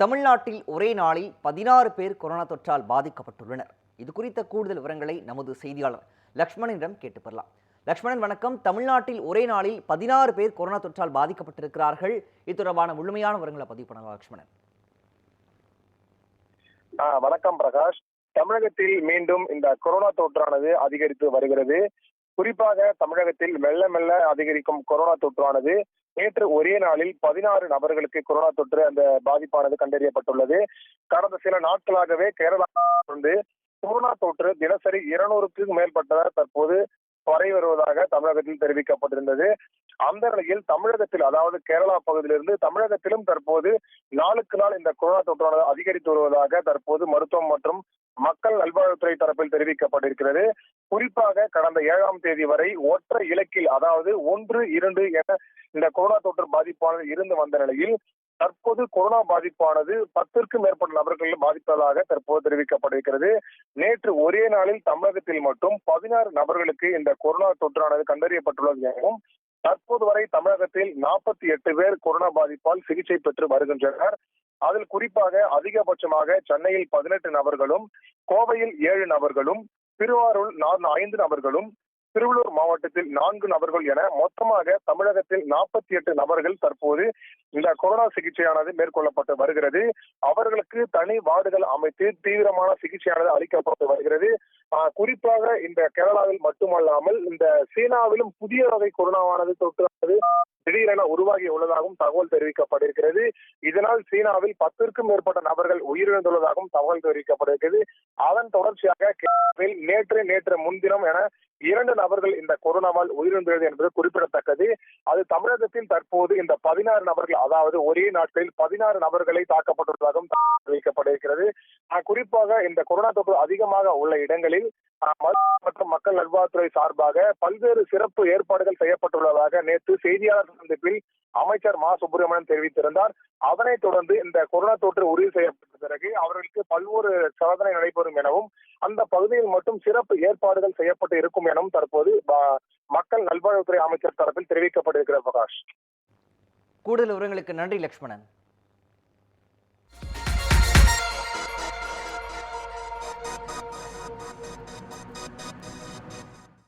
தமிழ்நாட்டில் ஒரே நாளில் பதினாறு பேர் கொரோனா தொற்றால் பாதிக்கப்பட்டுள்ளனர். இது குறித்த கூடுதல் விவரங்களை நமது செய்தியாளர் லக்ஷ்மணனிடம் கேட்டு பெறலாம். லக்ஷ்மணன் வணக்கம். தமிழ்நாட்டில் ஒரே நாளில் பதினாறு பேர் கொரோனா தொற்றால் பாதிக்கப்பட்டிருக்கிறார்கள். இது தொடர்பான முழுமையான விவரங்களை பதிவு பண்ணலாம் லக்ஷ்மணன். வணக்கம் பிரகாஷ். தமிழகத்தில் மீண்டும் இந்த கொரோனா தொற்றானது அதிகரித்து வருகிறது. குறிப்பாக தமிழகத்தில் மெல்ல மெல்ல அதிகரிக்கும் கொரோனா தொற்றானது நேற்று ஒரே நாளில் பதினாறு நபர்களுக்கு கொரோனா தொற்று அந்த பாதிப்பானது கண்டறியப்பட்டுள்ளது. கடந்த சில நாட்களாகவே கேரளா கொரோனா தொற்று தினசரி இருநூறுக்கும் மேற்பட்டவர் தற்போது குறை வருவதாக தமிழகத்தில் தெரிவிக்கப்பட்டிருந்தது. அந்த நிலையில் தமிழகத்தில் அதாவது கேரளா பகுதியிலிருந்து தமிழகத்திலும் தற்போது நாளுக்கு நாள் இந்த கொரோனா தொற்றானது அதிகரித்து வருவதாக தற்போது மருத்துவம் மற்றும் மக்கள் நல்வாழ்வுத்துறை தரப்பில் தெரிவிக்கப்பட்டிருக்கிறது. குறிப்பாக கடந்த ஏழாம் தேதி வரை ஒற்றை இலக்கில் அதாவது ஒன்று இரண்டு என இந்த கொரோனா தொற்று பாதிப்பானது இருந்து வந்த நிலையில் தற்போது கொரோனா பாதிப்பானது பத்திற்கும் மேற்பட்ட நபர்கள் பாதிப்பதாக தற்போது தெரிவிக்கப்பட்டிருக்கிறது. நேற்று ஒரே நாளில் தமிழகத்தில் மட்டும் பதினாறு நபர்களுக்கு இந்த கொரோனா தொற்றானது கண்டறியப்பட்டுள்ளது எனவும் தற்போது வரை தமிழகத்தில் நாற்பத்தி எட்டு பேர் கொரோனா பாதிப்பால் சிகிச்சை பெற்று வருகின்றனர். அதில் குறிப்பாக அதிகபட்சமாக சென்னையில் பதினெட்டு நபர்களும் கோவையில் ஏழு நபர்களும் திருவாரூர் நான்கு ஐந்து நபர்களும் திருவள்ளூர் மாவட்டத்தில் நான்கு நபர்கள் என மொத்தமாக தமிழகத்தில் நாற்பத்தி எட்டு நபர்கள் தற்போது இந்த கொரோனா சிகிச்சையானது மேற்கொள்ளப்பட்டு வருகிறது. அவர்களுக்கு தனி வார்டுகள் அமைத்து தீவிரமான சிகிச்சையானது அளிக்கப்பட்டு வருகிறது. குறிப்பாக இந்த கேரளாவில் மட்டுமல்லாமல் இந்த சீனாவிலும் புதிய வகை கொரோனாவானது தொற்றானது திடீரென உருவாகி உள்ளதாகவும் தகவல் தெரிவிக்கப்பட்டிருக்கிறது. இதனால் சீனாவில் பத்திற்கும் மேற்பட்ட நபர்கள் உயிரிழந்துள்ளதாகவும் தகவல் தெரிவிக்கப்பட்டிருக்கிறது. அதன் தொடர்ச்சியாக கேரளாவில் நேற்று நேற்று முன்தினம் என இரண்டு நபர்கள் இந்த கொரோனாவால் உயிரிழந்தது என்பது குறிப்பிடத்தக்கது. அது தமிழகத்தில் தற்போது இந்த பதினாறு நபர்கள் அதாவது ஒரே நாட்களில் பதினாறு நபர்களை தாக்கப்பட்டுள்ளதாகவும் தெரிவிக்கப்பட்டிருக்கிறது. குறிப்பாக இந்த கொரோனா தொற்று அதிகமாக உள்ள இடங்களில் ஆஹ் மற்றும் மக்கள் நல்வாழ்வுத்துறை சார்பாக பல்வேறு சிறப்பு ஏற்பாடுகள் செய்யப்பட்டுள்ளதாக நேற்று செய்தியாளர் சந்திப்பில் அமைச்சர் மா. சுப்பிரமணியன் தெரிவித்திருந்தார். அதனைத் தொடர்ந்து இந்த கொரோனா தொற்று உறுதி செய்யப்பட்ட பிறகு அவர்களுக்கு பல்வேறு சோதனை நடைபெறும் எனவும் அந்த பகுதியில் மட்டும் சிறப்பு ஏற்பாடுகள் செய்யப்பட்டு இருக்கும் எனவும் தற்போது மக்கள் நல்வாழ்வுத்துறை அமைச்சர் தரப்பில் தெரிவிக்கப்பட்டிருக்கிறது பிரகாஷ். கூடுதல் விவரங்களுக்கு நன்றி லட்சுமணன்